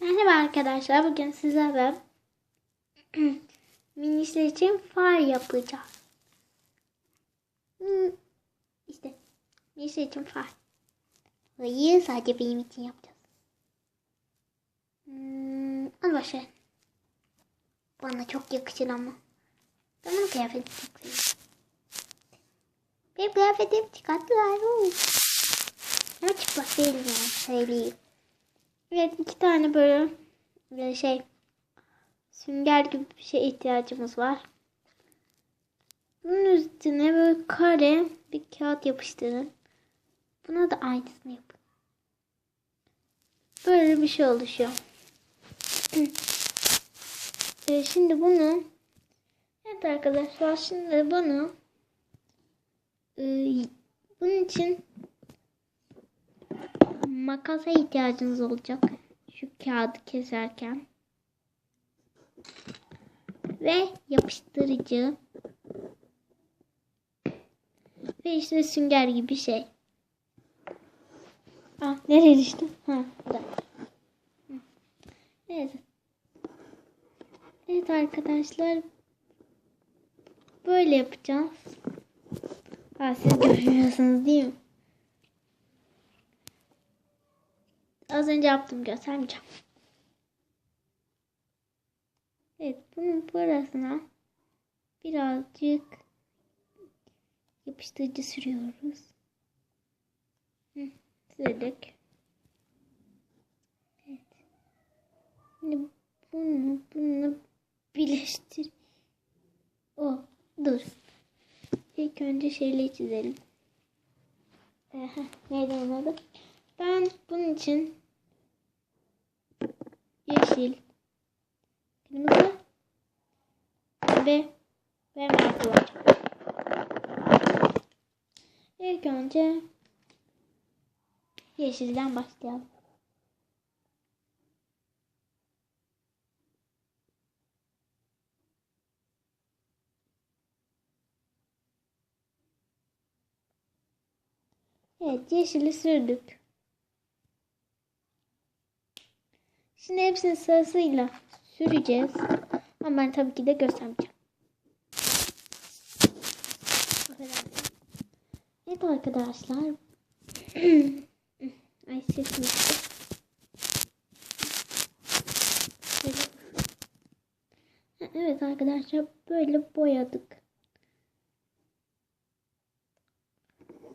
Merhaba arkadaşlar. Bugün sizlerle minişler için far yapacağız. İşte minişler için far. Hayır sadece benim için yapacağız. Hmm, hadi. Bana çok yakışır ama. Benim kıyafetim çok seviyorum. Benim kıyafetimi çıkarttılar. Ama çıplak değilim yani söyleyeyim. Evet iki tane böyle, böyle şey sünger gibi bir şey ihtiyacımız var. Bunun üstüne böyle kare bir kağıt yapıştırın. Buna da aynısını yapın. Böyle bir şey oluşuyor. Ee, şimdi bunu Evet arkadaşlar şimdi bunu e, bunun için makasa ihtiyacınız olacak. Şu kağıdı keserken. Ve yapıştırıcı. Ve işte sünger gibi şey. Ah nereye düştüm? Ha burada. Evet. Evet arkadaşlar. Böyle yapacağız. Ha, siz görmüyorsunuz değil mi? Az önce yaptım göstermeyeceğim. Evet bunun burasına birazcık yapıştırıcı sürüyoruz. Hı, sürdük. Evet. Şimdi bunu bunu birleştir. O dur. İlk önce şeyle çizelim. Aha, neydi onun adı? Ben bunun için yeşil, kırmızı ve ve mavi kullanacağım. İlk önce yeşilden başlayalım. Evet yeşili sürdük. Şimdi hepsini sırasıyla süreceğiz. Ama ben tabii ki de göstermeyeceğim. Evet arkadaşlar. Ay sesim. Evet arkadaşlar böyle boyadık.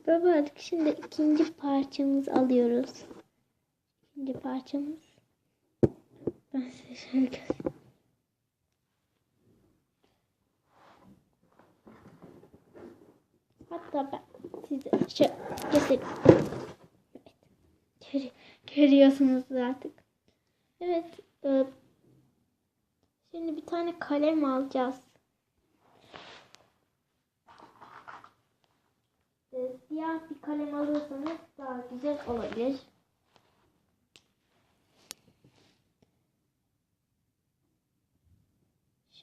Böyle boyadık. Şimdi ikinci parçamızı alıyoruz. İkinci parçamız. Hatta ben size şöyle göstereyim. Evet. Görüyorsunuz artık. Evet. E, şimdi bir tane kalem alacağız. E, siyah bir kalem alırsanız daha güzel olabilir.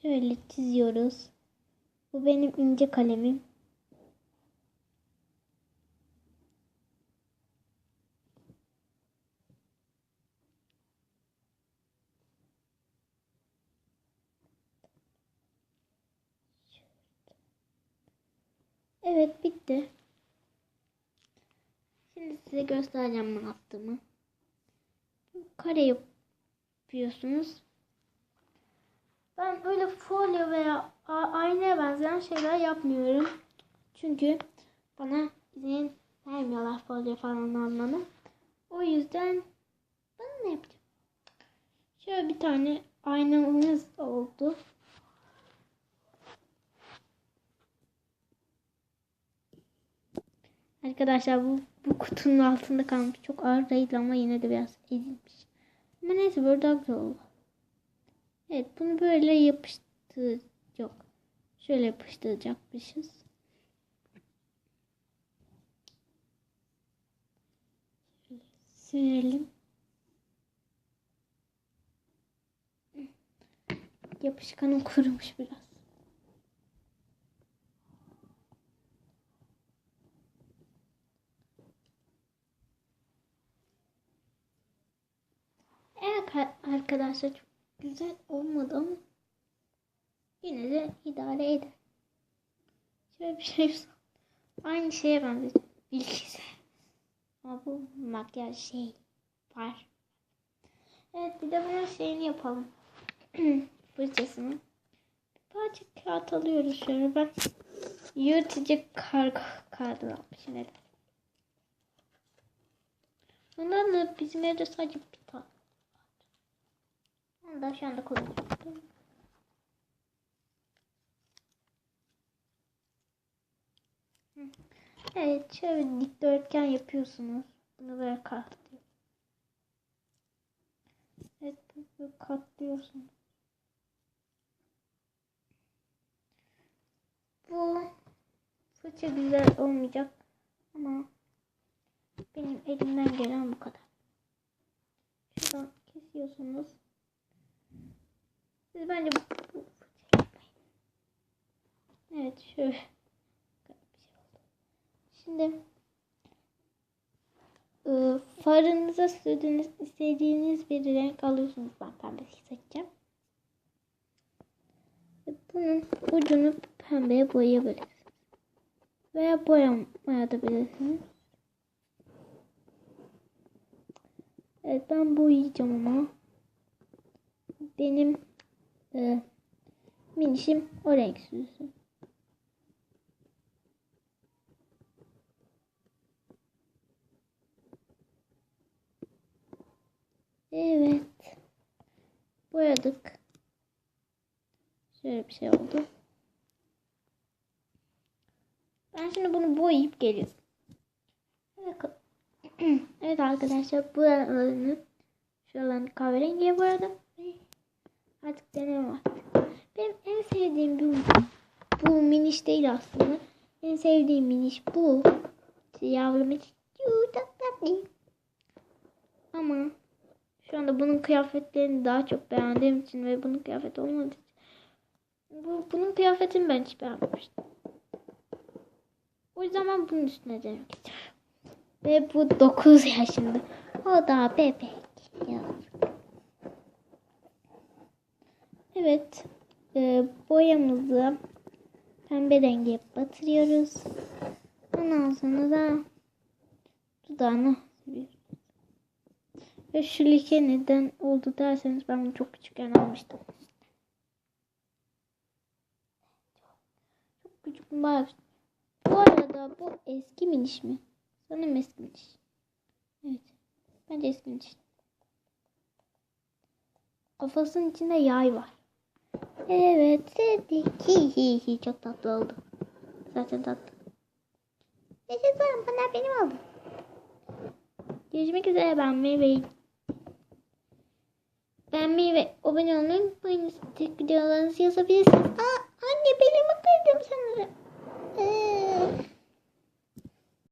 Şöyle çiziyoruz. Bu benim ince kalemim. Evet bitti. Şimdi size göstereceğim ne yaptığımı. Kare yapıyorsunuz. Ben öyle folyo veya aynaya benzeyen şeyler yapmıyorum. Çünkü bana izin vermiyorlar folyo falan almamı. O yüzden ben ne yapacağım? Şöyle bir tane aynamız oldu. Arkadaşlar bu, bu kutunun altında kalmış. Çok ağır değil ama yine de biraz ezilmiş. Ama neyse böyle daha güzel oldu. Evet bunu böyle yapıştır yok. Şöyle yapıştıracakmışız. Şöyle sürelim. Yapışkanım kurumuş biraz. Arkadaşlar çok güzel olmadı yine de idare eder. Şöyle bir şey aynı şeye benziyor. Bilgisayar. Ama bu makyaj şey var. Evet bir de bunun şeyini yapalım. Fırçasını. Bir parça kağıt alıyoruz şöyle ben. Yırtıcı kargo kağıdı almışım. Evet. Ondan da bizim evde sadece. Onu da şu anda kullanıyorum. Evet şöyle dikdörtgen yapıyorsunuz. Bunu böyle katlıyor. Evet böyle katlıyorsunuz. Bu fırça güzel olmayacak ama benim elimden gelen bu kadar. Şuradan kesiyorsunuz. Siz bence. Evet şöyle. Şimdi e, farınıza sürdüğünüz istediğiniz bir renk alıyorsunuz. Ben pembe seçeceğim. Bunun ucunu pembeye boyayabilirsiniz. Veya boyamaya da bilirsiniz. Evet ben boyayacağım ama benim e, minişim o renk sürsün. Evet. Boyadık. Şöyle bir şey oldu. Ben şimdi bunu boyayıp geliyorum. Evet arkadaşlar bu alanı şu alanı kahverengiye boyadım. Artık deneme var. Benim en sevdiğim bu, bu miniş değil aslında. En sevdiğim miniş bu. Yavrum çok tatlı. Ama şu anda bunun kıyafetlerini daha çok beğendiğim için ve bunun kıyafeti olmadığı için bu, bunun kıyafetini ben hiç beğenmemiştim. O yüzden ben bunun üstüne denemek istiyorum. Ve bu 9 yaşında. O da bebek. Ya. Evet. E, boyamızı pembe rengi batırıyoruz. Ondan sonra da dudağını sürüyoruz. Ve şu like neden oldu derseniz ben bunu çok küçükken almıştım. Çok küçük bayağı Bu arada bu eski miniş mi? Sanırım eski miniş. Evet. Bence eski miniş. Kafasının içinde yay var. Evet sevdik. Hi hi hi çok tatlı oldu. Zaten tatlı. Yaşasın bana benim oldu. Görüşmek üzere ben ve beğenmeyi ve abone olmayı unutmayın. Tek videolarınızı yazabilirsiniz. Aa, anne belimi kırdım sanırım.